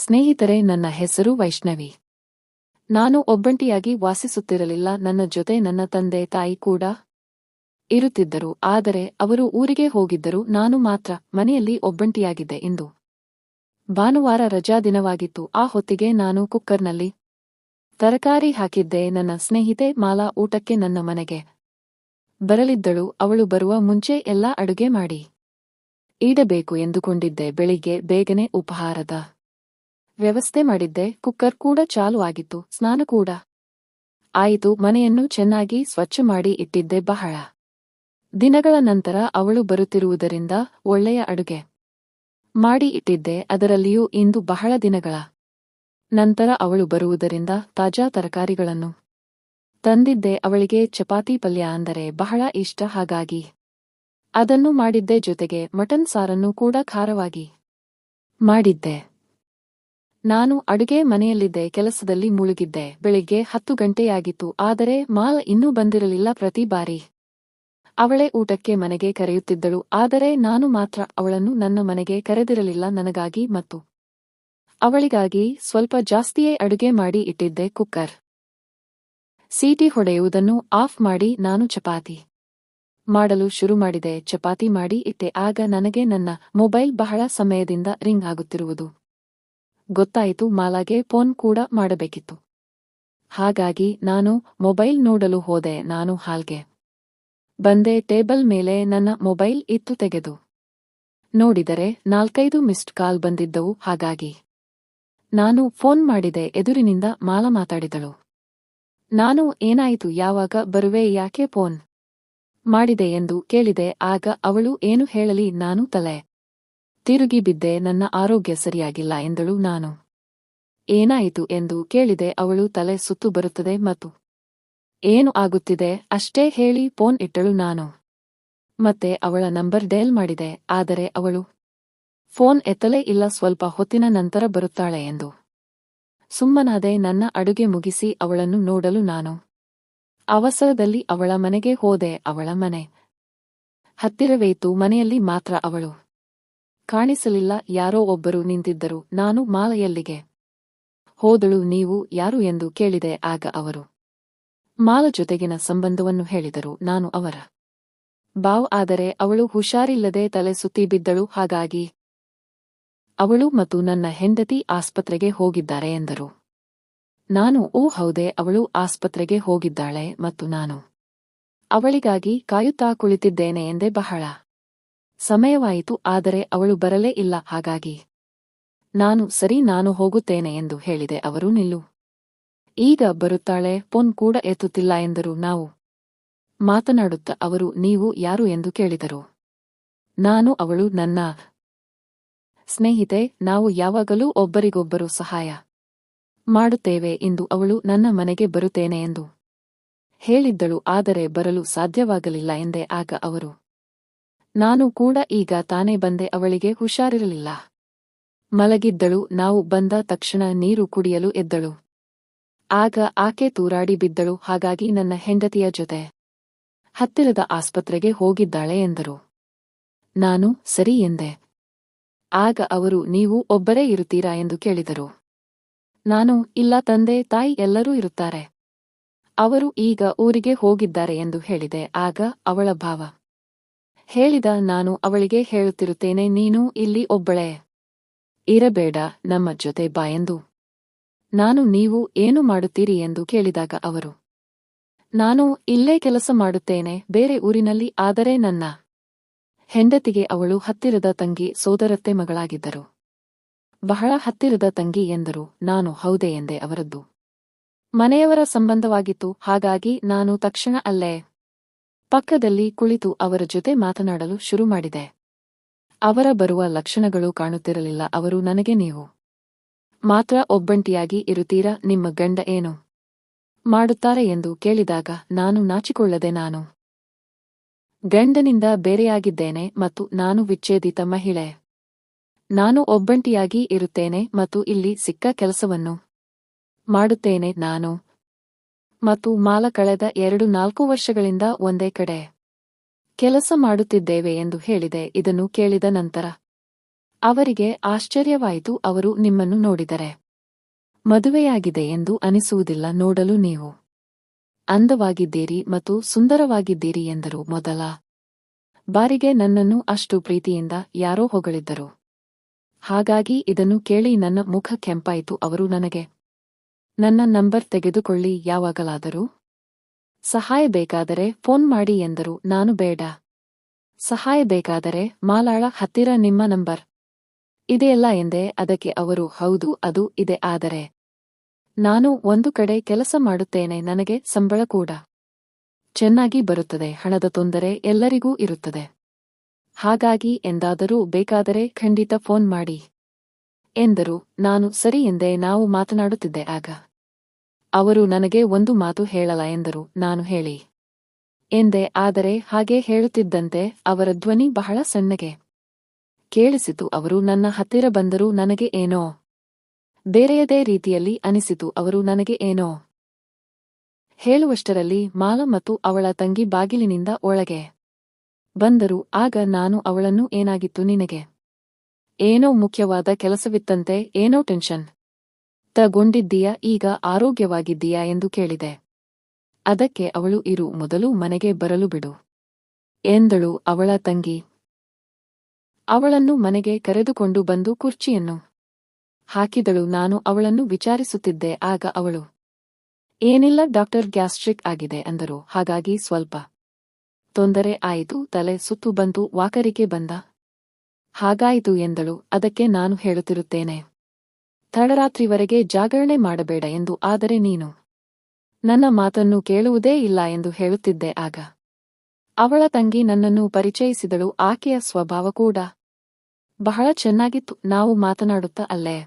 ಸ್ನೇಹಿತರೆ, ನನ್ನ ಹೆಸರು ವೈಷ್ಣವಿ. ನಾನು ಒಬ್ಬಂಟಿಯಾಗಿ ವಾಸಿಸುತ್ತಿರಲಿಲ್ಲ, ನನ್ನ ಜೊತೆ ನನ್ನ ತಂದೆ ತಾಯಿ ಕೂಡ ಇರುತ್ತಿದ್ದರು, ಆದರೆ ಅವರು ಊರಿಗೆ ಹೋಗಿದ್ದರು, ನಾನು ಮಾತ್ರ ಮನೆಯಲ್ಲಿ ಒಬ್ಬಂಟಿಯಾಗಿದ್ದೆ ಎಂದು ಭಾನುವಾರ ರಜಾ ದಿನವಾಗಿತ್ತು, ಆ ಹೊತ್ತಿಗೆ ನಾನು ಕುಕ್ಕರ್ನಲ್ಲಿ ತರಕಾರಿ ಹಾಕಿದ್ದೆ, ನನ್ನ ಸ್ನೇಹಿತೆ ಮಾಲಾ ಊಟಕ್ಕೆ ನನ್ನ ಮನೆಗೆ ಬರಲಿದ್ದಳು, ಅವಳು ಬರುವ ಮುಂಚೆ ಎಲ್ಲಾ ಅಡುಗೆ ಮಾಡಿ ಇಡಬೇಕು ಎಂದುಕೊಂಡಿದ್ದೆ, ಬೆಳಿಗ್ಗೆ ಬೇಗನೆ ಉಪಹಾರದ ವ್ಯವಸ್ಥೆ ಮಾಡಿದ್ದೆ, ಕುಕ್ಕರ್ ಕೂಡ ಚಾಲು ಆಗಿತ್ತು, ಸ್ನಾನ ಕೂಡ. ಆಯಿತು, ಮನೆಯನ್ನು ಚೆನ್ನಾಗಿ ಸ್ವಚ್ಛ ಮಾಡಿ ಇಟ್ಟಿದ್ದೆ ಬಹಳ. ದಿನಗಳ ನಂತರ ಅವಳು ಬರುತ್ತಿರುವುದರಿಂದ ಒಳ್ಳೆಯ ಅಡುಗೆ ಮಾಡಿ ಇಟ್ಟಿದ್ದೆ, ಅದರಲ್ಲಿಯೂ ಇಂದು ಬಹಳ ದಿನಗಳ ನಂತರ ಅವಳು ಬರುವುದರಿಂದ ತಾಜಾ ತರಕಾರಿಗಳನ್ನು ತಂದಿದ್ದೆ, ಅವಳಿಗೆ ಚಪಾತಿ ಪಲ್ಯ ಅಂದರೆ ಬಹಳ ಇಷ್ಟ, ಹಾಗಾಗಿ ಅದನ್ನು ಮಾಡಿದ್ದೆ. ಜೊತೆಗೆ ಮಟನ್ ಸಾರನ್ನು ಕೂಡ ಖಾರವಾಗಿ ಮಾಡಿದ್ದೆ. ನಾನು ಅಡುಗೆ ಮನೆಯಲ್ಲಿದ್ದೆ, ಕೆಲಸದಲ್ಲಿ ಮುಳುಗಿದ್ದೆ, ಬೆಳಿಗ್ಗೆ ಹತ್ತು ಗಂಟೆಯಾಗಿತ್ತು, ಆದರೆ ಮಾಲ್ ಇನ್ನೂ ಬಂದಿರಲಿಲ್ಲ ಪ್ರತಿ ಬಾರಿ. ಅವಳೇ ಊಟಕ್ಕೆ ಮನೆಗೆ ಕರೆಯುತ್ತಿದ್ದಳು, ಆದರೆ ನಾನು ಮಾತ್ರ ಅವಳನ್ನು ನನ್ನ ಮನೆಗೆ ಕರೆದಿರಲಿಲ್ಲ ನನಗಾಗಿ ಮತ್ತು ಅವಳಿಗಾಗಿ ಸ್ವಲ್ಪ ಜಾಸ್ತಿಯೇ ಅಡುಗೆ ಮಾಡಿ ಇಟ್ಟಿದ್ದೆ ಕುಕ್ಕರ್. ಸೀಟಿ ಹೊಡೆಯುವುದನ್ನು ಆಫ್ ಮಾಡಿ ನಾನು ಚಪಾತಿ ಮಾಡಲು ಶುರು ಮಾಡಿದೆ, ಚಪಾತಿ ಮಾಡಿ ಇಟ್ಟೆ, ಆಗ ನನಗೆ ನನ್ನ ಮೊಬೈಲ್ ಬಹಳ ಸಮಯದಿಂದ ರಿಂಗ್ ಆಗುತ್ತಿರುವುದು. ಗೊತ್ತಾಯಿತು ಮಾಲಾಗೆ ಫೋನ್ ಕೂಡ ಮಾಡಬೇಕಿತ್ತು. ಹಾಗಾಗಿ ನಾನು ಮೊಬೈಲ್ ನೋಡಲು ಹೋದೆ, ನಾನು ಹಾಲ್ಗೆ. ಬಂದೆ ಟೇಬಲ್ ಮೇಲೆ ನನ್ನ ಮೊಬೈಲ್ ಇತ್ತು ತೆಗೆದು. ನೋಡಿದರೆ ನಾಲ್ಕೈದು ಮಿಸ್ಡ್ ಕಾಲ್ ಬಂದಿದ್ದವು, ಹಾಗಾಗಿ. ನಾನು ಫೋನ್ ಮಾಡಿದೆ, ಎದುರಿನಿಂದ ಮಾಲ ಮಾತಾಡಿದಳು. ನಾನು ಏನಾಯಿತು, ಯಾವಾಗ ಬರುವೆ, ಯಾಕೆ ಫೋನ್ ಮಾಡಿದೆ ಎಂದು ಕೇಳಿದೆ, ಆಗ ಅವಳು ಏನು ಹೇಳಲಿ, ನಾನು ತಲೆ ತಿರುಗಿ ಬಿದ್ದೆ, ನನ್ನ ಆರೋಗ್ಯ ಸರಿಯಾಗಿಲ್ಲ ಎಂದಳು ನಾನು. ಏನಾಯಿತು ಎಂದು ಕೇಳಿದೆ, ಅವಳು ತಲೆ ಸುತ್ತು ಬರುತ್ತದೆ ಮತ್ತು ಏನು ಆಗುತ್ತಿದೆ ಅಷ್ಟೇ ಹೇಳಿ ಫೋನ್ ಇಟ್ಟಳು ನಾನು. ಮತ್ತೆ ಅವಳ ನಂಬರ್ ಡೇಲ್ ಮಾಡಿದೆ, ಆದರೆ ಅವಳು ಫೋನ್ ಎತ್ತಲೇ ಇಲ್ಲ, ಸ್ವಲ್ಪ ಹೊತ್ತಿನ ನಂತರ ಬರುತ್ತಾಳೆ ಎಂದು. ಸುಮ್ಮನಾದೆ ನನ್ನ ಅಡುಗೆ ಮುಗಿಸಿ ಅವಳನ್ನು ನೋಡಲು ನಾನು ಅವಸರದಲ್ಲಿ ಅವಳ ಮನೆಗೆ ಹೋದೆ, ಅವಳ ಮನೆ ಹತ್ತಿರವೇತು ಮನೆಯಲ್ಲಿ ಮಾತ್ರ ಅವಳು. ಕಾಣಿಸಲಿಲ್ಲ ಯಾರೋ ಒಬ್ಬರು ನಿಂತಿದ್ದರು, ನಾನು ಮಾಲೆಯಲ್ಲಿಗೆ. ಹೋದಳು, ನೀವು ಯಾರು ಎಂದು ಕೇಳಿದೆ, ಆಗ ಅವರು. ಮಾಲ ಜೊತೆಗಿನ ಸಂಬಂಧವನ್ನು ಹೇಳಿದರು, ನಾನು ಅವರ. ಬಾವ್, ಆದರೆ ಅವಳು ಹುಷಾರಿಲ್ಲದೆ ತಲೆ ಸುತ್ತಿ ಬಿದ್ದಳು, ಹಾಗಾಗಿ. ಅವಳು ಮತ್ತು ನನ್ನ ಹೆಂಡತಿ ಆಸ್ಪತ್ರೆಗೆ ಹೋಗಿದ್ದಾರೆ ಎಂದರು. ನಾನು, ಓ, ಹೌದೆ, ಅವಳು ಆಸ್ಪತ್ರೆಗೆ ಹೋಗಿದ್ದಾಳೆ ಮತ್ತು ನಾನು ಅವಳಿಗಾಗಿ ಕಾಯುತ್ತಾ ಕುಳಿತಿದ್ದೇನೆ ಎಂದೇ ಬಹಳ. ಸಮಯವಾಯಿತು, ಆದರೆ ಅವಳು ಬರಲೇ ಇಲ್ಲ. ಹಾಗಾಗಿ ನಾನು, ಸರಿ, ನಾನು ಹೋಗುತ್ತೇನೆ ಎಂದು ಹೇಳಿದೆ. ಅವರು ನಿಲ್ಲು. ಈಗ ಬರುತ್ತಾಳೆ. ಪೊನ್ ಕೂಡ ಎತ್ತುತ್ತಿಲ್ಲ ಎಂದರು. ನಾವು ಮಾತನಾಡುತ್ತ, ಅವರು, ನೀವು ಯಾರು ಎಂದು ಕೇಳಿದರು. ನಾನು, ಅವಳು, ನನ್ನ ಸ್ನೇಹಿತೆ. ನಾವು ಯಾವಾಗಲೂ ಒಬ್ಬರಿಗೊಬ್ಬರು ಸಹಾಯ ಮಾಡುತ್ತೇವೆ ಎಂದು ಅವಳು ನನ್ನ ಮನೆಗೆ ಬರುತ್ತೇನೆ ಎಂದು ಹೇಳಿದ್ದಳು. ಆದರೆ ಬರಲು ಸಾಧ್ಯವಾಗಲಿಲ್ಲ ಎಂದೇ ಆಗ ಅವರು ನಾನು ಕೂಡ ಈಗ ತಾನೇ ಬಂದೆ, ಅವಳಿಗೆ ಹುಷಾರಿರಲಿಲ್ಲ. ಮಲಗಿದ್ದಳು, ನಾವು ಬಂದ ತಕ್ಷಣ ನೀರು ಕುಡಿಯಲು ಎದ್ದಳು. ಆಗ ಆಕೆ ತೂರಾಡಿ ಬಿದ್ದಳು, ಹಾಗಾಗಿ ನನ್ನ ಹೆಂಡತಿಯ ಜೊತೆ ಹತ್ತಿರದ ಆಸ್ಪತ್ರೆಗೆ ಹೋಗಿದ್ದಾಳೆ ಎಂದರು. ನಾನು, ಸರಿ ಎಂದೆ. ಆಗ ಅವರು, ನೀವು ಒಬ್ಬರೇ ಇರುತ್ತೀರಾ ಎಂದು ಕೇಳಿದರು. ನಾನು, ಇಲ್ಲ ತಂದೆ, ತಾಯಿ ಎಲ್ಲರೂ ಇರುತ್ತಾರೆ. ಅವರು ಈಗ ಊರಿಗೆ ಹೋಗಿದ್ದಾರೆ ಎಂದು ಹೇಳಿದೆ, ಆಗ ಅವಳ ಭಾವ. ಹೇಳಿದ ನಾನು ಅವಳಿಗೆ ಹೇಳುತ್ತಿರುತ್ತೇನೆ, ನೀನು ಇಲ್ಲಿ ಒಬ್ಬಳೇ. ಇರಬೇಡ, ನಮ್ಮ ಜೊತೆ ಬಾ ಎಂದು. ನಾನು ನೀವು ಏನು ಮಾಡುತ್ತೀರಿ ಎಂದು ಕೇಳಿದಾಗ ಅವರು, ನಾನು ಇಲ್ಲೇ ಕೆಲಸ ಮಾಡುತ್ತೇನೆ, ಬೇರೆ ಊರಿನಲ್ಲಿ, ಆದರೆ ನನ್ನ ಹೆಂಡತಿಗೆ ಅವಳು ಹತ್ತಿರದ ತಂಗಿ ಸೋದರತ್ತೆ ಮಗಳಾಗಿದ್ದರು. ಬಹಳ ಹತ್ತಿರದ ತಂಗಿ ಎಂದರು, ನಾನು ಹೌದೇ ಎಂದೆ ಅವರದ್ದು. ಮನೆಯವರ ಸಂಬಂಧವಾಗಿತ್ತು, ಹಾಗಾಗಿ ನಾನು ತಕ್ಷಣ ಅಲ್ಲೇ ಪಕ್ಕದಲ್ಲಿ ಕುಳಿತು ಅವರ ಜೊತೆ ಮಾತನಾಡಲು ಶುರು ಮಾಡಿದೆ. ಅವರ ಬರುವ ಲಕ್ಷಣಗಳು ಕಾಣುತ್ತಿರಲಿಲ್ಲ, ಅವರು ನನಗೆ ನೀವು. ಮಾತ್ರ ಒಬ್ಬಂಟಿಯಾಗಿ ಇರುತ್ತೀರಾ, ನಿಮ್ಮ ಗಂಡ ಏನು? ಮಾಡುತ್ತಾರೆ ಎಂದು ಕೇಳಿದಾಗ ನಾನು ನಾಚಿಕೊಳ್ಳದೆ ನಾನು. ಗಂಡನಿಂದ ಬೇರೆಯಾಗಿದ್ದೇನೆ ಮತ್ತು ನಾನು ವಿಚ್ಛೇದಿತ ಮಹಿಳೆ. ನಾನು ಒಬ್ಬಂಟಿಯಾಗಿ ಇರುತ್ತೇನೆ ಮತ್ತು ಇಲ್ಲಿ ಸಿಕ್ಕ ಕೆಲಸವನ್ನು ಮಾಡುತ್ತೇನೆ ನಾನು. ಮತ್ತು ಮಾಲ ಕಳೆದ ಎರಡು ನಾಲ್ಕು ವರ್ಷಗಳಿಂದ ಒಂದೇ ಕಡೆ ಕೆಲಸ ಮಾಡುತ್ತಿದ್ದೇವೆ ಎಂದು ಹೇಳಿದೆ, ಇದನ್ನು ಕೇಳಿದ ನಂತರ ಅವರಿಗೆ ಆಶ್ಚರ್ಯವಾಯಿತು, ಅವರು ನಿಮ್ಮನ್ನು ನೋಡಿದರೆ ಮದುವೆಯಾಗಿದೆ ಎಂದು ಅನಿಸುವುದಿಲ್ಲ, ನೋಡಲು ನೀವು ಅಂದವಾಗಿದ್ದೀರಿ ಮತ್ತು ಸುಂದರವಾಗಿದ್ದೀರಿ ಎಂದರು. ಮೊದಲ ಬಾರಿಗೆ ನನ್ನನ್ನು ಅಷ್ಟು ಪ್ರೀತಿಯಿಂದ ಯಾರೋ ಹೊಗಳಿದ್ದರು. ಹಾಗಾಗಿ ಇದನ್ನು ಕೇಳಿ ನನ್ನ ಮುಖ ಕೆಂಪಾಯಿತು, ಅವರು ನನಗೆ ನನ್ನ ನಂಬರ್ ತೆಗೆದುಕೊಳ್ಳಿ ಯಾವಾಗಲಾದರೂ. ಸಹಾಯ ಬೇಕಾದರೆ ಫೋನ್ ಮಾಡಿ ಎಂದರು. ನಾನು ಬೇಡ. ಸಹಾಯ ಬೇಕಾದರೆ ಮಾಲಾಳ ಹತ್ತಿರ ನಿಮ್ಮ ನಂಬರ್. ಇದೆಯಲ್ಲ ಎಂದೆ. ಅದಕ್ಕೆ ಅವರು, ಹೌದು, ಅದು ಇದೆ. ಆದರೆ ನಾನು ಒಂದು ಕಡೆ ಕೆಲಸ ಮಾಡುತ್ತೇನೆ. ನನಗೆ ಸಂಬಳ ಕೂಡ ಚೆನ್ನಾಗಿ ಬರುತ್ತದೆ. ಹಣದ ತೊಂದರೆ ಎಲ್ಲರಿಗೂ ಇರುತ್ತದೆ. ಹಾಗಾಗಿ ಎಂದಾದರೂ ಬೇಕಾದರೆ ಖಂಡಿತ ಫೋನ್ ಮಾಡಿ. ಎಂದರು, ನಾನು ಸರಿ ಎಂದೆ ನಾವು ಮಾತನಾಡುತ್ತಿದ್ದೆ ಆಗ. ಅವರು ನನಗೆ ಒಂದು ಮಾತು ಹೇಳಲ ಎಂದರು, ನಾನು ಹೇಳಿ. ಎಂದೆ, ಆದರೆ ಹಾಗೆ ಹೇಳುತ್ತಿದ್ದಂತೆ ಅವರ ಧ್ವನಿ ಬಹಳ ಸಣ್ಣಗೆ. ಕೇಳಿಸಿತು, ಅವರು ನನ್ನ ಹತ್ತಿರ ಬಂದರೂ ನನಗೆ ಏನೋ. ಬೇರೆಯದೇ ರೀತಿಯಲ್ಲಿ ಅನಿಸಿತು, ಅವರು ನನಗೆ ಏನೋ. ಹೇಳುವಷ್ಟರಲ್ಲಿ ಮಾಲ ಮತ್ತು ಅವಳ ತಂಗಿ ಬಾಗಿಲಿನಿಂದ ಒಳಗೆ ಬಂದರು, ಆಗ ನಾನು ಅವಳನ್ನು ಏನಾಗಿತ್ತು ನಿನಗೆ? ಏನೋ ಮುಖ್ಯವಾದ ಕೆಲಸವಿತ್ತಂತೆ, ಏನೋ ಟೆನ್ಷನ್. ತಗೊಂಡಿದ್ದೀಯಾ, ಈಗ ಆರೋಗ್ಯವಾಗಿದ್ದೀಯಾ ಎಂದು ಕೇಳಿದೆ. ಅದಕ್ಕೆ ಅವಳು ಇರು, ಮೊದಲು ಮನೆಗೆ ಬರಲು ಬಿಡು. ಎಂದಳು ಅವಳ ತಂಗಿ. ಅವಳನ್ನು ಮನೆಗೆ ಕರೆದುಕೊಂಡು ಬಂದು ಕುರ್ಚಿಯನ್ನು ಹಾಕಿದಳು, ನಾನು ಅವಳನ್ನು ವಿಚಾರಿಸುತ್ತಿದ್ದೆ, ಆಗ ಅವಳು, ಏನಿಲ್ಲ, ಡಾಕ್ಟರ್ ಗ್ಯಾಸ್ಟ್ರಿಕ್ ಆಗಿದೆ ಅಂದರು, ಹಾಗಾಗಿ ಸ್ವಲ್ಪ ತೊಂದರೆ ಆಯಿತು, ತಲೆ ಸುತ್ತು ಬಂತು ವಾಕರಿಕೆ ಬಂದ. ಹಾಗಾಯಿತು ಎಂದಳು. ಅದಕ್ಕೆ ನಾನು ಹೇಳುತ್ತಿರುತ್ತೇನೆ. ತಡರಾತ್ರಿವರೆಗೆ ಜಾಗರಣೆ ಮಾಡಬೇಡ ಎಂದು ಆದರೆ ನೀನು ನನ್ನ ಮಾತನ್ನು ಕೇಳುವುದೇ ಇಲ್ಲ ಎಂದು ಹೇಳುತ್ತಿದ್ದೆ ಆಗ. ಅವಳ ತಂಗಿ ನನ್ನನ್ನು ಪರಿಚಯಿಸಿದಳು. ಆಕೆಯ ಸ್ವಭಾವ ಕೂಡ ಬಹಳ ಚೆನ್ನಾಗಿತ್ತು. ನಾವು ಮಾತನಾಡುತ್ತ ಅಲ್ಲೇ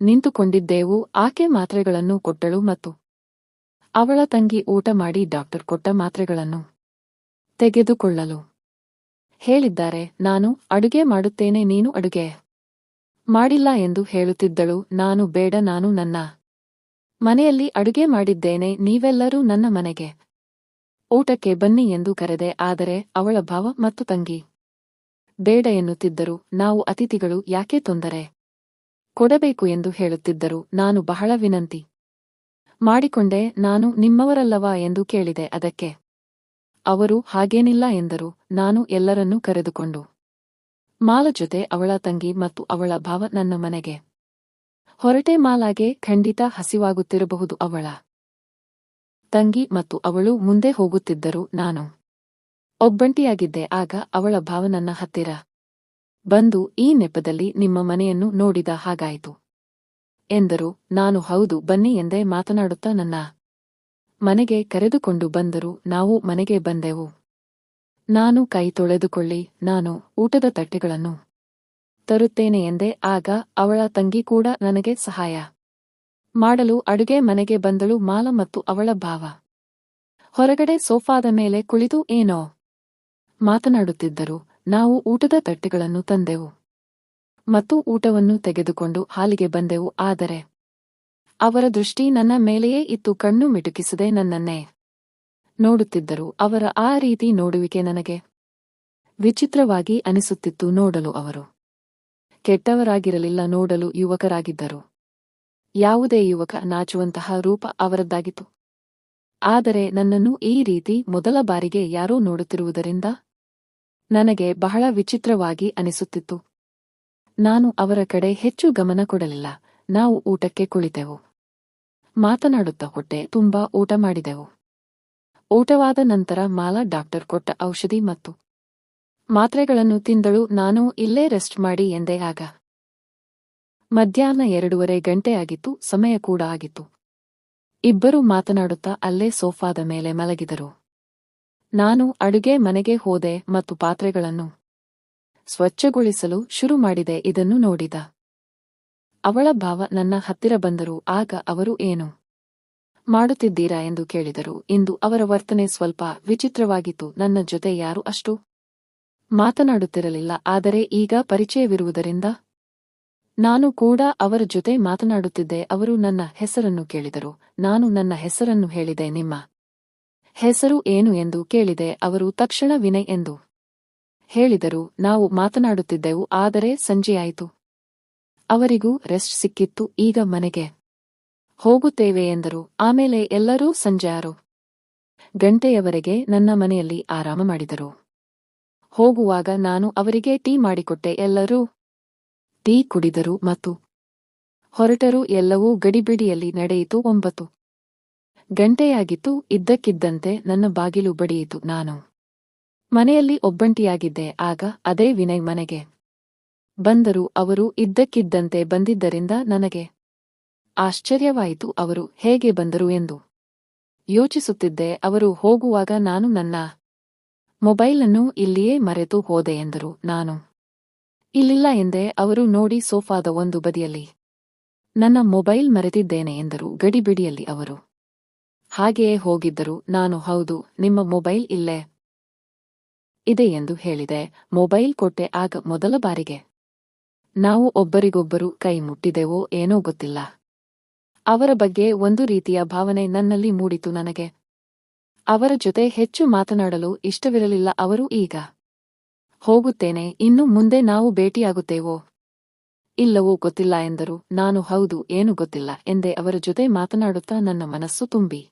ನಿಂತುಕೊಂಡಿದ್ದೆವು. ಆಕೆ ಮಾತ್ರೆಗಳನ್ನು ಕೊಟ್ಟಳು ಮತ್ತು ಅವಳ ತಂಗಿ ಊಟ ಮಾಡಿ ಡಾಕ್ಟರ್ ಕೊಟ್ಟ ಮಾತ್ರೆಗಳನ್ನು ತೆಗೆದುಕೊಳ್ಳಲು ಹೇಳಿದ್ದಾರೆ, ನಾನು ಅಡುಗೆ ಮಾಡುತ್ತೇನೆ, ನೀನು ಅಡುಗೆ ಮಾಡಿಲ್ಲ ಎಂದು ಹೇಳುತ್ತಿದ್ದಳು, ನಾನು ಬೇಡ, ನಾನು ನನ್ನ ಮನೆಯಲ್ಲಿ ಅಡುಗೆ ಮಾಡಿದ್ದೇನೆ, ನೀವೆಲ್ಲರೂ ನನ್ನ ಮನೆಗೆ ಊಟಕ್ಕೆ ಬನ್ನಿ ಎಂದು ಕರೆದೆ, ಆದರೆ ಅವಳ ಭಾವ ಮತ್ತು ತಂಗಿ ಬೇಡ ಎನ್ನುತ್ತಿದ್ದರು, ನಾವು ಅತಿಥಿಗಳು ಯಾಕೆ ತೊಂದರೆ ಕೊಡಬೇಕು ಎಂದು ಹೇಳುತ್ತಿದ್ದರು, ನಾನು ಬಹಳ ವಿನಂತಿ ಮಾಡಿಕೊಂಡೆ, ನಾನು ನಿಮ್ಮವರಲ್ಲವಾ ಎಂದು ಕೇಳಿದೆ, ಅದಕ್ಕೆ ಅವರು ಹಾಗೇನಿಲ್ಲ ಎಂದರು, ನಾನು ಎಲ್ಲರನ್ನೂ ಕರೆದುಕೊಂಡು. ಮಾಲ ಜೊತೆ ಅವಳ ತಂಗಿ ಮತ್ತು ಅವಳ ಭಾವ ನನ್ನ ಮನೆಗೆ. ಹೊರಟೆ ಮಾಲಾಗೆ ಖಂಡಿತ ಹಸಿವಾಗುತ್ತಿರಬಹುದು ಅವಳ. ತಂಗಿ ಮತ್ತು ಅವಳು ಮುಂದೆ ಹೋಗುತ್ತಿದ್ದರು ನಾನು ಒಬ್ಬಂಟಿಯಾಗಿದ್ದೆ, ಆಗ ಅವಳ ಭಾವ ನನ್ನ ಹತ್ತಿರ ಬಂದು ಈ ನೆಪದಲ್ಲಿ ನಿಮ್ಮ ಮನೆಯನ್ನು ನೋಡಿದ ಹಾಗಾಯಿತು. ಎಂದರು, ನಾನು ಹೌದು ಬನ್ನಿ ಎಂದೇ ಮಾತನಾಡುತ್ತಾ ನನ್ನ ಮನೆಗೆ ಕರೆದುಕೊಂಡು ಬಂದರು ನಾವು ಮನೆಗೆ ಬಂದೆವು. ನಾನು ಕೈ ತೊಳೆದುಕೊಳ್ಳಿ, ನಾನು ಊಟದ ತಟ್ಟೆಗಳನ್ನು ತರುತ್ತೇನೆ ಎಂದೆ, ಆಗ ಅವಳ ತಂಗಿ ಕೂಡ ನನಗೆ ಸಹಾಯ ಮಾಡಲು ಅಡುಗೆ ಮನೆಗೆ ಬಂದಳು, ಮಾಲ ಮತ್ತು ಅವಳ ಭಾವ. ಹೊರಗಡೆ ಸೋಫಾದ ಮೇಲೆ ಕುಳಿತು ಏನೋ ಮಾತನಾಡುತ್ತಿದ್ದರು, ನಾವು ಊಟದ ತಟ್ಟೆಗಳನ್ನು ತಂದೆವು ಮತ್ತು ಊಟವನ್ನು ತೆಗೆದುಕೊಂಡು ಹಾಲಿಗೆ ಬಂದೆವು, ಆದರೆ ಅವರ ದೃಷ್ಟಿ ನನ್ನ ಮೇಲೆಯೇ ಇತ್ತು, ಕಣ್ಣು ಮಿಟುಕಿಸದೆ ನನ್ನನ್ನೇ ನೋಡುತ್ತಿದ್ದರು. ಅವರ ಆ ರೀತಿ ನೋಡುವಿಕೆ ನನಗೆ ವಿಚಿತ್ರವಾಗಿ ಅನಿಸುತ್ತಿತ್ತು. ನೋಡಲು ಅವರು ಕೆಟ್ಟವರಾಗಿರಲಿಲ್ಲ, ನೋಡಲು ಯುವಕರಾಗಿದ್ದರು. ಯಾವುದೇ ಯುವಕ ನಾಚುವಂತಹ ರೂಪ ಅವರದ್ದಾಗಿತ್ತು. ಆದರೆ ನನ್ನನ್ನು ಈ ರೀತಿ ಮೊದಲ ಬಾರಿಗೆ ಯಾರೋ ನೋಡುತ್ತಿರುವುದರಿಂದ ನನಗೆ ಬಹಳ ವಿಚಿತ್ರವಾಗಿ ಅನಿಸುತ್ತಿತ್ತು. ನಾನು ಅವರ ಕಡೆ ಹೆಚ್ಚು ಗಮನ ಕೊಡಲಿಲ್ಲ. ನಾವು ಊಟಕ್ಕೆ ಕುಳಿತೆವು. ಮಾತನಾಡುತ್ತಾ ಹೊಟ್ಟೆ ತುಂಬಾ ಊಟ ಮಾಡಿದೆವು. ಊಟವಾದ ನಂತರ ಮಾಲಾ ಡಾಕ್ಟರ್ ಕೊಟ್ಟ ಔಷಧಿ ಮತ್ತು ಮಾತ್ರೆಗಳನ್ನು ತಿಂದಳು, ನಾನು ಇಲ್ಲೇ ರೆಸ್ಟ್ ಮಾಡಿ, ಎಂದೇ ಆಗ. ಮಧ್ಯಾಹ್ನ ಎರಡೂವರೆ ಗಂಟೆ ಆಗಿತ್ತು, ಸಮಯ ಕೂಡ ಆಗಿತ್ತು. ಇಬ್ಬರು ಮಾತನಾಡುತ್ತಾ ಅಲ್ಲೇ ಸೋಫಾದ ಮೇಲೆ ಮಲಗಿದರು. ನಾನು ಅಡುಗೆ ಮನೆಗೆ ಹೋದೆ ಮತ್ತು ಪಾತ್ರೆಗಳನ್ನು ಸ್ವಚ್ಛಗೊಳಿಸಲು ಶುರು ಮಾಡಿದೆ, ಇದನ್ನು ನೋಡಿದ ಅವಳ ಭಾವ ನನ್ನ ಹತ್ತಿರ ಬಂದರು ಆಗ ಅವರು ಏನು ಮಾಡುತ್ತಿದ್ದೀರಾ ಎಂದು ಕೇಳಿದರು. ಇಂದು ಅವರ ವರ್ತನೆ ಸ್ವಲ್ಪ ವಿಚಿತ್ರವಾಗಿತ್ತು. ನನ್ನ ಜೊತೆ ಯಾರು ಅಷ್ಟು ಮಾತನಾಡುತ್ತಿರಲಿಲ್ಲ. ಆದರೆ ಈಗ ಪರಿಚಯವಿರುವುದರಿಂದ ನಾನು ಕೂಡ ಅವರ ಜೊತೆ ಮಾತನಾಡುತ್ತಿದ್ದೆ. ಅವರು ನನ್ನ ಹೆಸರನ್ನು ಕೇಳಿದರು. ನಾನು ನನ್ನ ಹೆಸರನ್ನು ಹೇಳಿದೆ. ನಿಮ್ಮ ಹೆಸರು ಏನು ಎಂದು ಕೇಳಿದೆ. ಅವರು ತಕ್ಷಣ ವಿನಯ್ ಎಂದು ಹೇಳಿದರು. ನಾವು ಮಾತನಾಡುತ್ತಿದ್ದೆವು. ಆದರೆ ಸಂಜೆಯಾಯಿತು. ಅವರಿಗೂ ರೆಸ್ಟ್ ಸಿಕ್ಕಿತ್ತು, ಈಗ ಮನೆಗೆ ಹೋಗುತ್ತೇವೆ ಎಂದರು. ಆಮೇಲೆ ಎಲ್ಲರೂ ಸಂಜೆಯಾರು. ಗಂಟೆಯವರೆಗೆ ನನ್ನ ಮನೆಯಲ್ಲಿ ಆರಾಮ ಮಾಡಿದರು. ಹೋಗುವಾಗ ನಾನು ಅವರಿಗೆ ಟೀ ಮಾಡಿಕೊಟ್ಟೆ. ಎಲ್ಲರೂ ಟೀ ಕುಡಿದರು ಮತ್ತು ಹೊರಟರು. ಎಲ್ಲವೂ ಗಡಿಬಿಡಿಯಲ್ಲಿ ನಡೆಯಿತು. ಒಂಬತ್ತು ಗಂಟೆಯಾಗಿತ್ತು. ಇದ್ದಕ್ಕಿದ್ದಂತೆ ನನ್ನ ಬಾಗಿಲು ಬಡಿಯಿತು. ನಾನು ಮನೆಯಲ್ಲಿ ಒಬ್ಬಂಟಿಯಾಗಿದ್ದೆ. ಆಗ ಅದೇ ವಿನಯ್ ಮನೆಗೆ ಬಂದರು ಅವರು ಇದ್ದಕ್ಕಿದ್ದಂತೆ ಬಂದಿದ್ದರಿಂದ ನನಗೆ ಆಶ್ಚರ್ಯವಾಯಿತು ಅವರು ಹೇಗೆ ಬಂದರು ಎಂದು. ಯೋಚಿಸುತ್ತಿದ್ದೆ, ಅವರು ಹೋಗುವಾಗ ನಾನು ನನ್ನ ಮೊಬೈಲನ್ನು ಇಲ್ಲಿಯೇ ಮರೆತು ಹೋದೆ ಎಂದರು. ನಾನು ಇಲ್ಲಿಲ್ಲ ಎಂದೆ, ಅವರು ನೋಡಿ ಸೋಫಾದ ಒಂದು ಬದಿಯಲ್ಲಿ ನನ್ನ ಮೊಬೈಲ್ ಮರೆತಿದ್ದೇನೆ ಎಂದರು. ಗಡಿಬಿಡಿಯಲ್ಲಿ ಅವರು ಹಾಗೆಯೇ ಹೋಗಿದ್ದರು. ನಾನು ಹೌದು, ನಿಮ್ಮ ಮೊಬೈಲ್ ಇಲ್ಲೇ ಇದೆ ಎಂದು ಹೇಳಿದೆ. ಮೊಬೈಲ್ ಕೊಟ್ಟೆ ಆಗ ಮೊದಲ ಬಾರಿಗೆ ನಾವು ಒಬ್ಬರಿಗೊಬ್ಬರು ಕೈ ಮುಟ್ಟಿದೆವೋ ಏನೋ ಗೊತ್ತಿಲ್ಲ. ಅವರ ಬಗ್ಗೆ ಒಂದು ರೀತಿಯ ಭಾವನೆ ನನ್ನಲ್ಲಿ ಮೂಡಿತು ನನಗೆ. ಅವರ ಜೊತೆ ಹೆಚ್ಚು ಮಾತನಾಡಲು ಇಷ್ಟವಿರಲಿಲ್ಲ ಅವರು ಈಗ. ಹೋಗುತ್ತೇನೆ, ಇನ್ನು ಮುಂದೆ ನಾವು ಭೇಟಿಯಾಗುತ್ತೇವೋ? ಇಲ್ಲವೋ ಗೊತ್ತಿಲ್ಲ ಎಂದರು. ನಾನು ಹೌದು, ಏನು ಗೊತ್ತಿಲ್ಲ ಎಂದೇ ಅವರ ಜೊತೆ ಮಾತನಾಡುತ್ತಾ ನನ್ನ ಮನಸ್ಸು ತುಂಬಿ.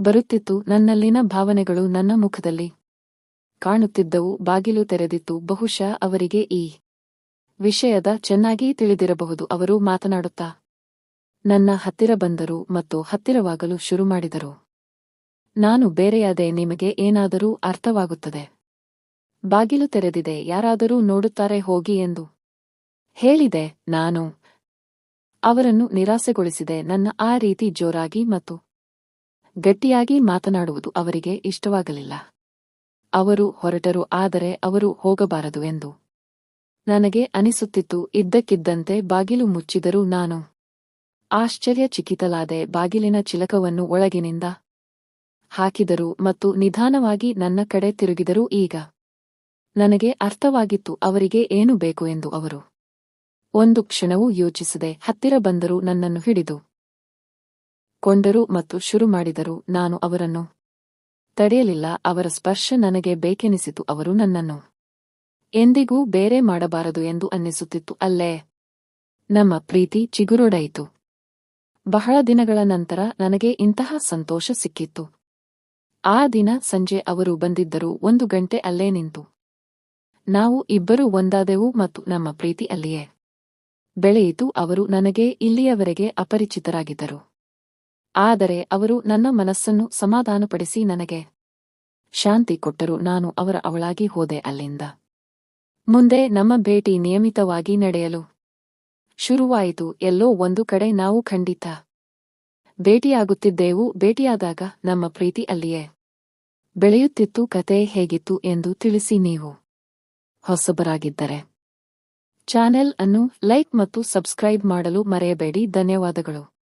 ಬರುತ್ತಿತ್ತು, ನನ್ನಲ್ಲಿನ ಭಾವನೆಗಳು ನನ್ನ ಮುಖದಲ್ಲಿ ಕಾಣುತ್ತಿದ್ದವು, ಬಾಗಿಲು ತೆರೆದಿತ್ತು, ಬಹುಶಃ ಅವರಿಗೆ ಈ ವಿಷಯದ ಚೆನ್ನಾಗಿ ತಿಳಿದಿರಬಹುದು, ಅವರು ಮಾತನಾಡುತ್ತಾ. ನನ್ನ ಹತ್ತಿರ ಬಂದರು ಮತ್ತು ಹತ್ತಿರವಾಗಲು ಶುರು ಮಾಡಿದರು. ನಾನು ಬೇರೆಯಾದೆ ನಿಮಗೆ ಏನಾದರೂ ಅರ್ಥವಾಗುತ್ತದೆ? ಬಾಗಿಲು ತೆರೆದಿದೆ, ಯಾರಾದರೂ ನೋಡುತ್ತಾರೆ, ಹೋಗಿ ಎಂದು. ಹೇಳಿದೆ, ನಾನು. ಅವರನ್ನು ನಿರಾಸೆಗೊಳಿಸಿದೆ, ನನ್ನ ಆ ರೀತಿ ಜೋರಾಗಿ ಮತ್ತು ಗಟ್ಟಿಯಾಗಿ ಮಾತನಾಡುವುದು ಅವರಿಗೆ ಇಷ್ಟವಾಗಲಿಲ್ಲ. ಅವರು ಹೊರಟರು, ಆದರೆ ಅವರು ಹೋಗಬಾರದು ಎಂದು. ನನಗೆ ಅನಿಸುತ್ತಿತ್ತು, ಇದ್ದಕ್ಕಿದ್ದಂತೆ ಬಾಗಿಲು ಮುಚ್ಚಿದರೂ ನಾನು ಆಶ್ಚರ್ಯಚಕಿತಲಾದೆ ಬಾಗಿಲಿನ ಚಿಲಕವನ್ನು ಒಳಗಿನಿಂದ ಹಾಕಿದರು ಮತ್ತು ನಿಧಾನವಾಗಿ ನನ್ನ ಕಡೆ ತಿರುಗಿದರು. ಈಗ ನನಗೆ ಅರ್ಥವಾಗಿತ್ತು, ಅವರಿಗೆ ಏನು ಬೇಕು ಎಂದು ಅವರು ಒಂದು ಕ್ಷಣವೂ ಯೋಚಿಸದೆ ಹತ್ತಿರ ಬಂದರು ನನ್ನನ್ನು ಹಿಡಿದು ಕೊಂಡರು ಮತ್ತು ಶುರು ಮಾಡಿದರು. ನಾನು ಅವರನ್ನು ತಡೆಯಲಿಲ್ಲ, ಅವರ ಸ್ಪರ್ಶ ನನಗೆ ಬೇಕೆನಿಸಿತು, ಅವರು ನನ್ನನ್ನು ಎಂದಿಗೂ ಬೇರೆ ಮಾಡಬಾರದು ಎಂದು ಅನ್ನಿಸುತ್ತಿತ್ತು ಅಲ್ಲೇ. ನಮ್ಮ ಪ್ರೀತಿ ಚಿಗುರೊಡೆಯಿತು. ಬಹಳ ದಿನಗಳ ನಂತರ ನನಗೆ ಇಂತಹ ಸಂತೋಷ ಸಿಕ್ಕಿತ್ತು. ಆ ದಿನ ಸಂಜೆ ಅವರು ಬಂದಿದ್ದರು, ಒಂದು ಗಂಟೆ ಅಲ್ಲೇ ನಿಂತು. ನಾವು ಇಬ್ಬರೂ ಒಂದಾದೆವು ಮತ್ತು ನಮ್ಮ ಪ್ರೀತಿ ಅಲ್ಲಿಯೇ. ಬೆಳೆಯಿತು, ಅವರು ನನಗೆ ಇಲ್ಲಿಯವರೆಗೆ ಅಪರಿಚಿತರಾಗಿದ್ದರು. ಆದರೆ ಅವರು ನನ್ನ ಮನಸ್ಸನ್ನು ಸಮಾಧಾನಪಡಿಸಿ ನನಗೆ ಶಾಂತಿ ಕೊಟ್ಟರು, ನಾನು ಅವರ ಅವಳಾಗಿ ಹೋದೆ ಅಲ್ಲಿಂದ. ಮುಂದೆ ನಮ್ಮ ಭೇಟಿ ನಿಯಮಿತವಾಗಿ ನಡೆಯಲು. ಶುರುವಾಯಿತು. ಎಲ್ಲೋ ಒಂದು ಕಡೆ ನಾವು ಖಂಡಿತ ಭೇಟಿಯಾಗುತ್ತಿದ್ದೆವು. ಭೇಟಿಯಾದಾಗ ನಮ್ಮ ಪ್ರೀತಿ ಅಲ್ಲಿಯೇ ಬೆಳೆಯುತ್ತಿತ್ತು. ಕತೆ ಹೇಗಿತ್ತು ಎಂದು ತಿಳಿಸಿ ನೀವು ಹೊಸಬರಾಗಿದ್ದರೆ. ಚಾನೆಲ್ ಅನ್ನು ಲೈಕ್ ಮತ್ತು ಸಬ್ಸ್ಕ್ರೈಬ್ ಮಾಡಲು ಮರೆಯಬೇಡಿ. ಧನ್ಯವಾದಗಳು.